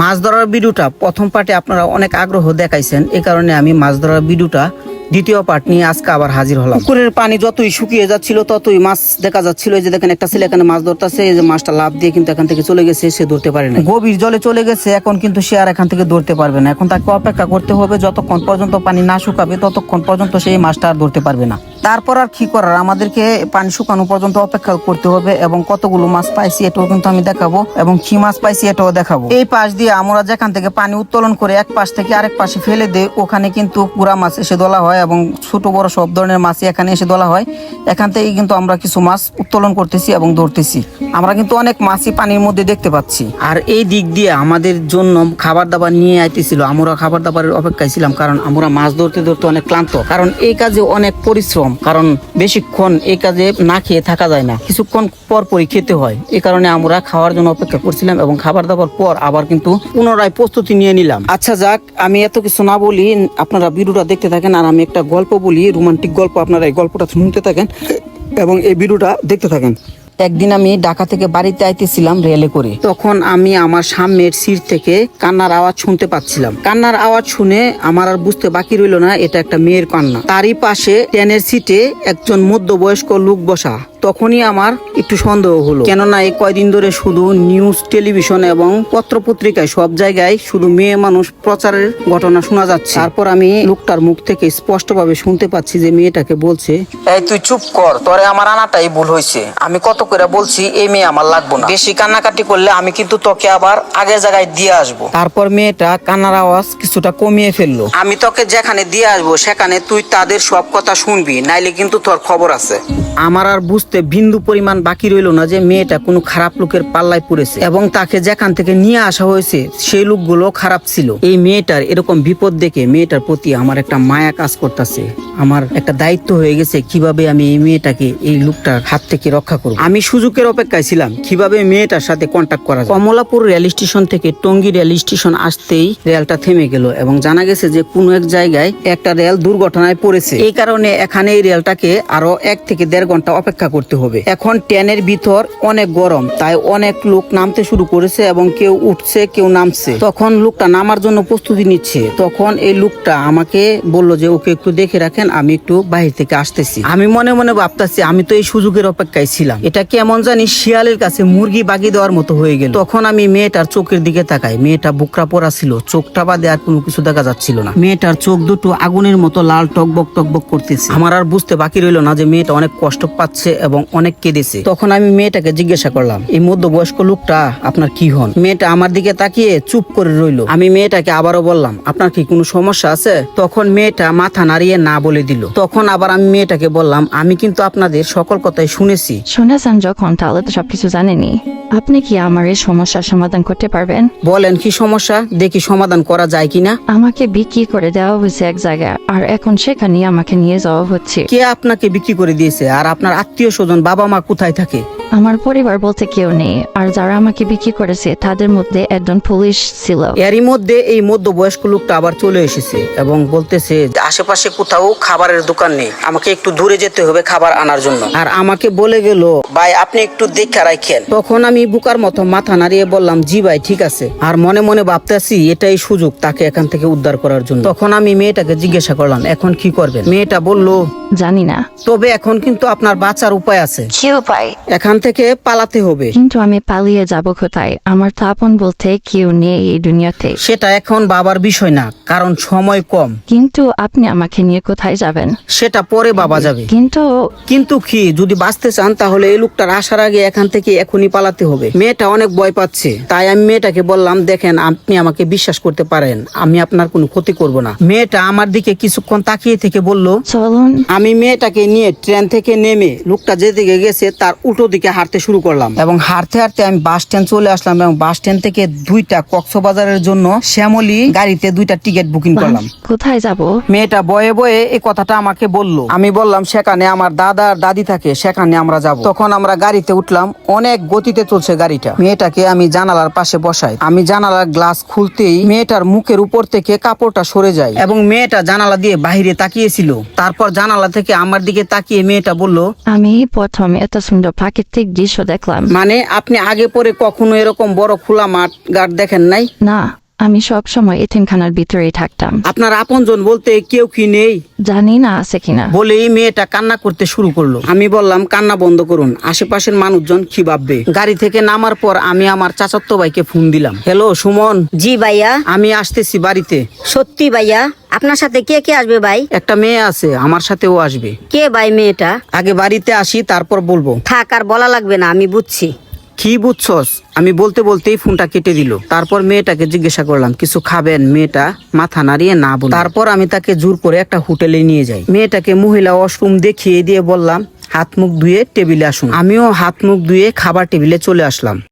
মাছ ধরার ভিডিওটা প্রথম পার্টে আপনারা অনেক আগ্রহ দেখাইছেন। এই কারণে আমি মাছ ধরার ভিডিওটা দ্বিতীয় পার্ট নিয়ে আজকে আবার হাজির হলাম। পুকুরের পানি যতই শুকিয়ে যাচ্ছিল, ততই মাছ দেখা যাচ্ছিল। যে দেখেন, একটা ছেলে এখানে মাছ ধরতেছে। এই যে মাছটা লাভ দিয়ে কিন্তু এখান থেকে চলে গেছে, সে ধরতে পারে না গভীর জলে চলে গেছে, এখন কিন্তু সে আর এখান থেকে ধরতে পারবে না। এখন তাকে অপেক্ষা করতে হবে, যতক্ষণ পর্যন্ত পানি না শুকাবে, ততক্ষণ পর্যন্ত সেই মাছটা আর ধরতে পারবে না। তারপর আর কি করার? আমাদেরকে পানি শুকানো পর্যন্ত অপেক্ষা করতে হবে এবং কতগুলো মাছ পাইছি এটাও কিন্তু আমি দেখাবো এবং কি মাছ পাইছি এটাও দেখাবো। এই পাশ দিয়ে আমরা যেখান থেকে পানি উত্তোলন করে এক পাশ থেকে আরেক পাশে ফেলে দেই, ওখানে কিন্তু পুরা মাছ এসে দোলা হয় এবং ছোট বড় সব ধরনের মাছই এখানে এসে দোলা হয়। এখান থেকে কিন্তু আমরা কিছু মাছ উত্তোলন করতেছি এবং ধরতেছি। আমরা কিন্তু অনেক মাছই পানির মধ্যে দেখতে পাচ্ছি। আর এই দিক দিয়ে আমাদের জন্য খাবার দাবার নিয়ে আইতেছিল। আমরা খাবার দাবারের অপেক্ষায় ছিলাম কারণ আমরা মাছ ধরতে ধরতে অনেক ক্লান্ত। কারণ এই কাজে অনেক পরিশ্রম। কারণ বেশিক্ষণ এই কাজে না খেয়ে থাকা যায় না। কিছুক্ষণ পর পরই খেতে হয়। এ কারণে আমরা খাওয়ার জন্য অপেক্ষা করছিলাম এবং খাবার দাবার পর আবার কিন্তু পুনরায় প্রস্তুতি নিয়ে নিলাম। আচ্ছা যাক, আমি এত কিছু না বলি, আপনারা বিরুটা দেখতে থাকেন আর আমি একটা গল্প বলি, রোমান্টিক গল্প, আপনারা এই গল্পটা শুনতে থাকেন এবং এই ভিডিওটা দেখতে থাকেন। একদিন আমি ঢাকা থেকে বাড়িতে আইতেছিলাম রেলে করে। তখন আমি আমার সামনের সিট থেকে কান্নার আওয়াজ শুনতে পাচ্ছিলাম। কান্নার আওয়াজ শুনে আমার আর বুঝতে বাকি রইল না, এটা একটা মেয়ের কান্না। তারই পাশে ট্রেনের সিটে একজন মধ্যবয়স্ক লোক বসা। তখনই আমার একটু সন্দেহ হলো। কেননা এই কয়দিন ধরে শুধু নিউজ টেলিভিশন এবং পত্রপত্রিকায় সব জায়গায় শুধু মেয়ে মানুষ প্রচারের ঘটনা শোনা যাচ্ছে। তারপর আমি লোকটার মুখ থেকে স্পষ্টভাবে শুনতে পাচ্ছি যে মেয়েটাকে বলছে এই তুই চুপ কর তোরে আমার আনাটাই ভুল হয়েছে। আমি কত করে বলছি এই মেয়ে আমার লাগবো না। বেশি কান্নাকাটি করলে আমি কিন্তু তোকে আবার আগের জায়গায় দিয়ে আসব। তারপর মেয়েটা কান্নার আওয়াজ কিছুটা কমিয়ে ফেলল। আমি তোকে যেখানে দিয়ে আসব সেখানে তুই তাদের সব কথা শুনবি নাইলে কিন্তু তোর খবর আছে। আমার আর বুঝতে বিন্দু পরিমাণ বাকি রইল না যে মেয়েটা কোনো খারাপ লোকের পাল্লায় পড়েছে। এবং তাকে যেখান থেকে নিয়ে আসা হয়েছে, সেই লোকগুলো খারাপ ছিল। এই মেয়েটার এরকম বিপদ দেখে মেয়েটার প্রতি আমার একটা মায়া কাজ করতেছে। আমার একটা দায়িত্ব হয়ে গেছে কীভাবে আমি এই মেয়েটাকে এই লোকটার হাত থেকে রক্ষা করব। আমি সুযোগের অপেক্ষায় ছিলাম কীভাবে মেয়েটার সাথে কন্ট্যাক্ট করা যায়। কমলাপুর রেল স্টেশন থেকে টঙ্গী রেল স্টেশন আসতেই রেলটা থেমে গেল এবং জানা গেছে যে কোনো এক জায়গায় একটা রেল দুর্ঘটনায় পড়েছে। এই কারণে এখানে এই রেলটাকে আরও এক থেকে দেড় ঘণ্টা অপেক্ষা করতে হবে। এখন ট্রেনের ভিতর অনেক গরম, তাই অনেক লোক নামতে শুরু করেছে এবং কেউ উঠছে, কেউ নামছে। তখন লোকটা নামার জন্য প্রস্তুতি নিচ্ছে। তখন এই লোকটা আমাকে বলল যে, ওকে একটু দেখে রাখেন, আমি একটু বাহির থেকে আসতেছি। আমি মনে মনে ভাবতেছি, আমি তো এই সুযোগের অপেক্ষায় ছিলাম। এটা কেমন জানি শিয়ালের কাছে মুরগি বাগি দেওয়ার মতো হয়ে গেল। তখন আমি মেয়েটার চোখের দিকে তাকাই। মেয়েটা বুকরা পরা ছিল, চোখটা বাদে আর কোনো কিছু দেখা যাচ্ছিল না। মেয়েটার চোখ দুটো আগুনের মতো লাল টকবক টকবক করতেছে। আমার আর বুঝতে বাকি রইল না যে মেয়েটা অনেক কষ্ট পাচ্ছে এবং অনেক কেঁদেছে তখন আমি মেয়েটাকে জিজ্ঞাসা করলাম, এই মধ্যবয়স্ক লোকটা, আপনার কি হন? মেয়েটা আমার দিকে তাকিয়ে চুপ করে রইল। আমি মেয়েটাকে আবারও বললাম, আপনার কি কোনো সমস্যা আছে? তখন মেয়েটা মাথা নাড়িয়ে না বলে দিল। তখন আবার আমি মেয়েটাকে বললাম, আমি কিন্তু আপনাদের সকল কথাই শুনেছি। শুনেছেন যখন তাহলে তো সবকিছু জানেনি। আপনি কি আমার এই সমস্যার সমাধান করতে পারবেন? বলেন কি সমস্যা? দেখি সমাধান করা যায় কিনা। আমাকে বিক্রি করে দেওয়া হয়েছে এক জায়গায় আর এখন সেখানে আমাকে নিয়ে যাওয়া হচ্ছে। কে আপনাকে বিক্রি করে দিয়েছে? আর আপনার আত্মীয় স্বজন বাবা মা কোথায় থাকে? আমার পরিবার বলতে কেউ নেই আর যারা আমাকে বিক্রি করেছে তাদের মধ্যে একজন পুলিশ ছিল। এরই মধ্যে এই মধ্যবয়স্ক লোকটা আবার চলে এসেছে এবং বলতেছে যে আশেপাশে কোথাও খাবারের দোকান নেই আমাকে একটু দূরে যেতে হবে খাবার আনার জন্য। আর আমাকে বলে গেল ভাই আপনি একটু দেখে রাখেন। তখন আমি বুকার মতো মাথা নাড়িয়ে বললাম জি ভাই ঠিক আছে। আর মনে মনে ভাবতেছি এটাই সুযোগ তাকে এখান থেকে উদ্ধার করার জন্য। তখন আমি মেয়েটাকে জিজ্ঞাসা করলাম এখন কি করবেন? মেয়েটা বলল জানি না। তবে এখন কিন্তু আপনার বাঁচার উপায় আছে। কি উপায়? এখান থেকে পালাতে হবে। কিন্তু আমি পালিয়ে যাব কোথায়? আমার তো আপন বলতে কেউ নেই এই দুনিয়াতে। সেটা এখন বাবার বিষয় না কারণ সময় কম। কিন্তু আপনি আমাকে নিয়ে কোথায় যাবেন? সেটা পরে বাবা যাবে। কিন্তু কিন্তু কি যদি বাঁচতে চান তাহলে এই লোকটার আসার আগে এখান থেকে এখনই পালাতে হবে। মেয়েটা অনেক ভয় পাচ্ছে। তাই আমি মেয়েটাকে বললাম দেখেন আপনি আমাকে বিশ্বাস করতে পারেন আমি আপনার কোনো ক্ষতি করব না। মেয়েটা আমার দিকে কিছুক্ষণ তাকিয়ে থেকে বলল চলুন। আমি মেয়েটাকে নিয়ে ট্রেন থেকে নেমে লোকটা যেদিকে গেছে তার উল্টো দিকে হাঁটতে শুরু করলাম। এবং হাঁটতে হাঁটতে আমি বাস স্ট্যান্ড চলে আসলাম এবং বাস স্ট্যান্ড থেকে দুইটা কক্সবাজারের জন্য শ্যামলী গাড়িতে দুইটা টিকিট বুকিং করলাম। কোথায় যাব? মেয়েটা বয়ে বয়ে এই কথাটা আমাকে বলল। আমি বললাম সেখানে আমার দাদা আর দাদি থাকে সেখানে আমরা যাব। তখন আমরা গাড়িতে উঠলাম অনেক গতিতে চলছে গাড়িটা। মেয়েটাকে আমি জানালার পাশে বসাই। আমি জানালার গ্লাস খুলতেই মেয়েটার মুখের উপর থেকে কাপড়টা সরে যায় এবং মেয়েটা জানালা দিয়ে বাইরে তাকিয়েছিল। তারপর জানালা থেকে আমার দিকে তাকিয়ে মেয়েটা বলল আমি প্রথম এত সুন্দর প্রাকৃতিক দৃশ্য দেখলাম। মানে আপনি আগে পরে কখনো এরকম বড় খোলা মাঠ ঘাট দেখেন নাই? না। আমি সব সময় এতিমখানার ভিতরেই থাকতাম। আপনার আপনজন বলতে কেউ কি নেই? জানি না আছে কিনা। বলেই মেয়েটা কান্না করতে শুরু করল। আমি বললাম কান্না বন্ধ করুন। আশেপাশের মানুষজন কি ভাববে? গাড়ি থেকে নামার পর আমি আমার চাচাত্ত ভাইকে ফোন দিলাম। হ্যালো সুমন। জি ভাইয়া। আমি আসতেছি বাড়িতে। সত্যি ভাইয়া? আপনার সাথে কে কে আসবে ভাই? একটা মেয়ে আছে আমার সাথেও আসবে। কে ভাই মেয়েটা? আগে বাড়িতে আসি তারপর বলব। থাক আর বলা লাগবে না আমি বুঝছি। কি বুঝছস? আমি বলতে বলতেই ফোনটা কেটে দিল। তারপর মেয়েটাকে জিজ্ঞাসা করলাম, কিছু খাবেন? মেয়েটা মাথা নাড়িয়ে না বল তারপর আমি তাকে জোর করে একটা হোটেলে নিয়ে যাই। মেয়েটাকে মহিলা ওয়াশরুম দেখিয়ে দিয়ে বললাম, হাত মুখ ধুয়ে টেবিলে আসুন। আমিও হাত মুখ ধুয়ে খাবার টেবিলে চলে আসলাম।